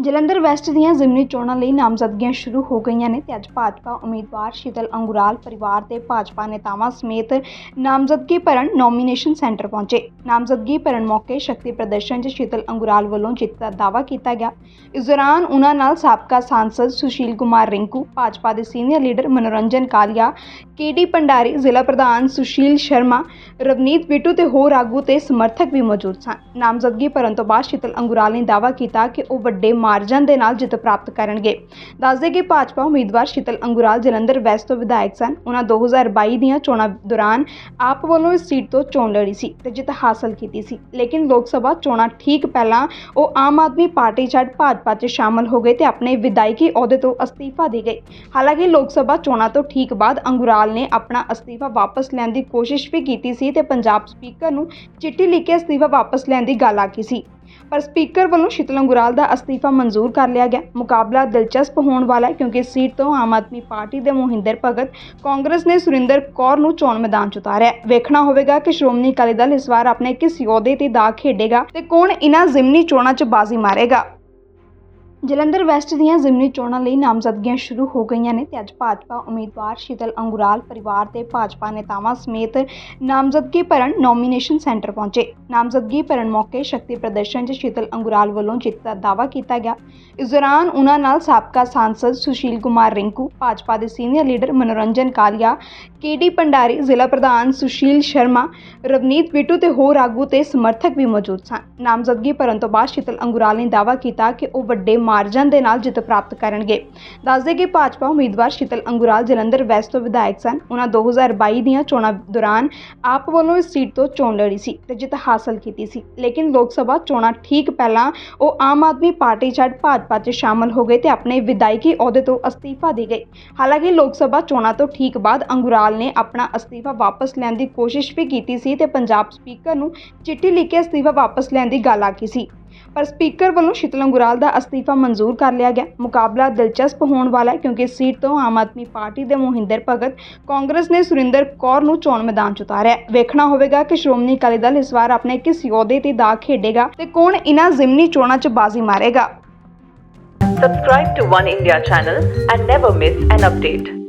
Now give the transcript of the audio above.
Jalandhar West ਦੀਆਂ ਜ਼ਿਮਨੀ ਚੋਣਾਂ ਲਈ ਨਾਮਜ਼ਦਗੀਆਂ ਸ਼ੁਰੂ ਹੋ ਗਈਆਂ ਨੇ ਤੇ ਅੱਜ ਭਾਜਪਾ ਉਮੀਦਵਾਰ ਸ਼ੀਤਲ ਅੰਗੁਰਾਲ ਪਰਿਵਾਰ ਦੇ ਭਾਜਪਾ ਨੇਤਾਵਾਂ ਸਮੇਤ ਨਾਮਜ਼ਦਗੀ ਭਰਨ ਨੋਮੀਨੇਸ਼ਨ ਸੈਂਟਰ ਪਹੁੰਚੇ। ਨਾਮਜ਼ਦਗੀ ਭਰਨ ਮੌਕੇ ਸ਼ਕਤੀ ਪ੍ਰਦਰਸ਼ਨ 'ਚ ਸ਼ੀਤਲ ਅੰਗੁਰਾਲ ਵੱਲੋਂ ਜਿੱਤ ਦਾ ਦਾਅਵਾ ਕੀਤਾ ਗਿਆ। ਇਸ ਦੌਰਾਨ ਉਹਨਾਂ ਨਾਲ ਸਾਬਕਾ ਸਾਂਸਦ ਸੁਸ਼ੀਲ ਕੁਮਾਰ ਰਿੰਕੂ, ਭਾਜਪਾ ਦੇ ਸੀਨੀਅਰ ਲੀਡਰ ਮਨੋਰੰਜਨ ਕਾਲੀਆ ਕੇਡੀ ਭੰਡਾਰੀ, ਜ਼ਿਲ੍ਹਾ ਪ੍ਰਧਾਨ ਸੁਸ਼ੀਲ ਸ਼ਰਮਾ, ਰਵਨੀਤ ਬਿੱਟੂ ਤੇ ਹੋਰ ਆਗੂ ਤੇ ਸਮਰਥਕ ਵੀ ਮੌਜੂਦ ਸਨ। ਨਾਮਜ਼ਦਗੀ ਭਰਨ ਤੋਂ ਬਾਅਦ ਸ਼ੀਤਲ ਅੰਗੁਰਾਲ ਨੇ ਦਾਅਵਾ ਕੀਤਾ ਕਿ ਉਹ ਵੱਡੇ ਮਾਰਜਨ ਦੇ ਨਾਲ ਜਿੱਤ ਪ੍ਰਾਪਤ ਕਰਨਗੇ। ਦੱਸਦੇ ਕਿ ਭਾਜਪਾ ਉਮੀਦਵਾਰ ਸ਼ੀਤਲ ਅੰਗੁਰਾਲ, ਜਲੰਧਰ ਵੈਸਟ ਤੋਂ ਵਿਧਾਇਕ ਸਨ। ਉਹਨਾਂ 2022 ਦੀਆਂ ਚੋਣਾਂ ਦੌਰਾਨ ਆਪ ਵੱਲੋਂ ਇਸ ਸੀਟ ਤੋਂ ਚੋਣ ਲੜੀ ਸੀ ਤੇ ਜਿੱਤ ਹਾਸਲ ਕੀਤੀ ਸੀ। ਲੇਕਿਨ ਲੋਕ ਸਭਾ ਚੋਣਾਂ ਠੀਕ ਪਹਿਲਾਂ ਉਹ ਆਮ ਆਦਮੀ ਪਾਰਟੀ ਛੱਡ ਭਾਜਪਾ 'ਚ ਸ਼ਾਮਲ ਹੋ ਗਏ ਤੇ ਆਪਣੇ ਵਿਧਾਇਕੀ ਅਹੁਦੇ ਤੋਂ ਅਸਤੀਫਾ ਦੇ ਗਏ। ਹਾਲਾਂਕਿ ਲੋਕ ਸਭਾ ਚੋਣਾਂ ਤੋਂ ਠੀਕ ਬਾਅਦ ਅੰਗੁਰਾਲ ਨੇ ਆਪਣਾ ਅਸਤੀਫਾ ਵਾਪਸ ਲੈਣ ਦੀ ਕੋਸ਼ਿਸ਼ ਵੀ ਕੀਤੀ ਸੀ ਤੇ ਪੰਜਾਬ ਸਪੀਕਰ ਨੂੰ ਚਿੱਠੀ ਲਿਖ ਕੇ ਅਸਤੀਫਾ ਵਾਪਸ ਲੈਣ ਦੀ ਗੱਲ ਆਖੀ ਸੀ। ਪਰ ਸਪੀਕਰ ਵੱਲੋਂ ਸ਼ੀਤਲ ਗੁਰਾਲ ਦਾ ਅਸਤੀਫਾ ਮਨਜ਼ੂਰ ਕਰ ਲਿਆ ਗਿਆ। ਮੁਕਾਬਲਾ ਦਿਲਚਸਪ ਹੋਣ ਵਾਲਾ ਹੈ ਕਿਉਂਕਿ ਸੀਟ ਤੋਂ ਆਮ ਆਦਮੀ ਪਾਰਟੀ ਦੇ ਮੋਹਿੰਦਰ ਭਗਤ, ਕਾਂਗਰਸ ਨੇ ਸੁਰਿੰਦਰ ਕੌਰ ਨੂੰ ਚੋਣ ਮੈਦਾਨ 'ਚ ਉਤਾਰਿਆ ਵੇਖਣਾ ਹੋਵੇਗਾ ਕਿ ਸ਼੍ਰੋਮਣੀ ਅਕਾਲੀ ਦਲ ਇਸ ਵਾਰ ਆਪਣੇ ਕਿਸ ਯੋਧੇ ਤੇ ਦਾਅ ਖੇਡੇਗਾ ਤੇ ਕੌਣ ਇਨ੍ਹਾਂ ਜ਼ਿਮਨੀ ਚੋਣਾਂ 'ਚ ਬਾਜ਼ੀ ਮਾਰੇਗਾ। ਜਲੰਧਰ ਵੈਸਟ ਦੀਆਂ ਜ਼ਿਮਨੀ ਚੋਣਾਂ ਲਈ ਨਾਮਜ਼ਦਗੀਆਂ ਸ਼ੁਰੂ ਹੋ ਗਈਆਂ ਨੇ ਤੇ ਅੱਜ ਭਾਜਪਾ ਉਮੀਦਵਾਰ ਸ਼ੀਤਲ ਅੰਗੁਰਾਲ ਪਰਿਵਾਰ ਤੇ ਭਾਜਪਾ ਨੇਤਾਵਾਂ ਸਮੇਤ ਨਾਮਜ਼ਦਗੀ ਭਰਨ ਨੋਮੀਨੇਸ਼ਨ ਸੈਂਟਰ ਪਹੁੰਚੇ। ਨਾਮਜ਼ਦਗੀ ਭਰਨ ਮੌਕੇ ਸ਼ਕਤੀ ਪ੍ਰਦਰਸ਼ਨ 'ਚ ਸ਼ੀਤਲ ਅੰਗੁਰਾਲ ਵੱਲੋਂ ਜਿੱਤ ਦਾ ਦਾਅਵਾ ਕੀਤਾ ਗਿਆ। ਇਸ ਦੌਰਾਨ ਉਹਨਾਂ ਨਾਲ ਸਾਬਕਾ ਸਾਂਸਦ ਸੁਸ਼ੀਲ ਕੁਮਾਰ ਰਿੰਕੂ, ਭਾਜਪਾ ਦੇ ਸੀਨੀਅਰ ਲੀਡਰ ਮਨੋਰੰਜਨ ਕਾਲੀਆ ਕੇਡੀ ਭੰਡਾਰੀ ਜ਼ਿਲ੍ਹਾ ਪ੍ਰਧਾਨ ਸੁਸ਼ੀਲ ਸ਼ਰਮਾ, ਰਵਨੀਤ ਬਿੱਟੂ ਤੇ ਹੋਰ ਆਗੂ ਤੇ ਸਮਰਥਕ ਵੀ ਮੌਜੂਦ ਸਨ। ਨਾਮਜ਼ਦਗੀ ਭਰਨ ਤੋਂ ਬਾਅਦ ਸ਼ੀਤਲ ਅੰਗੁਰਾਲ ਨੇ ਦਾਅਵਾ ਕੀਤਾ ਕਿ ਉਹ ਵੱਡੇ ਮਾਰਜਨ ਦੇ ਨਾਲ ਜਿੱਤ ਪ੍ਰਾਪਤ ਕਰਨਗੇ। ਦੱਸਦੇ ਕਿ ਭਾਜਪਾ ਉਮੀਦਵਾਰ ਸ਼ੀਤਲ ਅੰਗੁਰਾਲ ਜਲੰਧਰ ਵੈਸਟ ਤੋਂ ਵਿਧਾਇਕ ਸਨ। ਉਹਨਾਂ 2022 ਦੀਆਂ ਚੋਣਾਂ ਦੌਰਾਨ ਆਪ ਵੱਲੋਂ ਇਸ ਸੀਟ ਤੋਂ ਚੋਣ ਲੜੀ ਸੀ ਤੇ ਜਿੱਤ ਹਾਸਲ ਕੀਤੀ ਸੀ। ਲੇਕਿਨ ਲੋਕ ਸਭਾ ਚੋਣਾਂ ਠੀਕ ਪਹਿਲਾਂ ਉਹ ਆਮ ਆਦਮੀ ਪਾਰਟੀ ਛੱਡ ਭਾਜਪਾ 'ਚ ਸ਼ਾਮਲ ਹੋ ਗਏ ਤੇ ਆਪਣੇ ਵਿਧਾਇਕੀ ਅਹੁਦੇ ਤੋਂ ਅਸਤੀਫਾ ਦੇ ਗਏ। ਹਾਲਾਂਕਿ ਲੋਕ ਸਭਾ ਚੋਣਾਂ ਤੋਂ ਠੀਕ ਬਾਅਦ ਅੰਗੁਰਾਲ ਨੇ ਆਪਣਾ ਅਸਤੀਫਾ ਵਾਪਸ ਲੈਣ ਦੀ ਕੋਸ਼ਿਸ਼ ਵੀ ਕੀਤੀ ਸੀ ਤੇ ਪੰਜਾਬ ਸਪੀਕਰ ਨੂੰ ਚਿੱਠੀ ਲਿਖ ਕੇ ਅਸਤੀਫਾ ਵਾਪਸ ਲੈਣ ਦੀ ਗੱਲ ਆਖੀ ਸੀ। ਪਰ ਸਪੀਕਰ ਵੱਲੋਂ ਸ਼ੀਤਲ ਅੰਗੁਰਾਲ ਦਾ ਅਸਤੀਫਾ ਮਨਜ਼ੂਰ ਕਰ ਲਿਆ ਗਿਆ ਮੁਕਾਬਲਾ ਦਿਲਚਸਪ ਹੋਣ ਵਾਲਾ ਹੈ ਕਿਉਂਕਿ ਇਸ ਸੀਟ ਤੋਂ ਆਮ ਆਦਮੀ ਪਾਰਟੀ ਦੇ ਮੋਹਿੰਦਰ ਭਗਤ ਕਾਂਗਰਸ ਨੇ ਸੁਰਿੰਦਰ ਕੌਰ ਨੂੰ ਚੋਣ ਮੈਦਾਨ 'ਚ ਉਤਾਰਿਆ ਵੇਖਣਾ ਹੋਵੇਗਾ ਕਿ ਸ਼੍ਰੋਮਣੀ ਅਕਾਲੀ ਦਲ ਇਸ ਵਾਰ ਆਪਣੇ ਕਿਸ ਯੋਧੇ ਤੇ ਦਾਅ ਖੇਡੇਗਾ ਤੇ ਕੌਣ ਇਨ੍ਹਾਂ ਜ਼ਿਮਨੀ ਚੋਣਾਂ 'ਚ ਬਾਜ਼ੀ ਮਾਰੇਗਾ Subscribe to One India channel and never miss an update.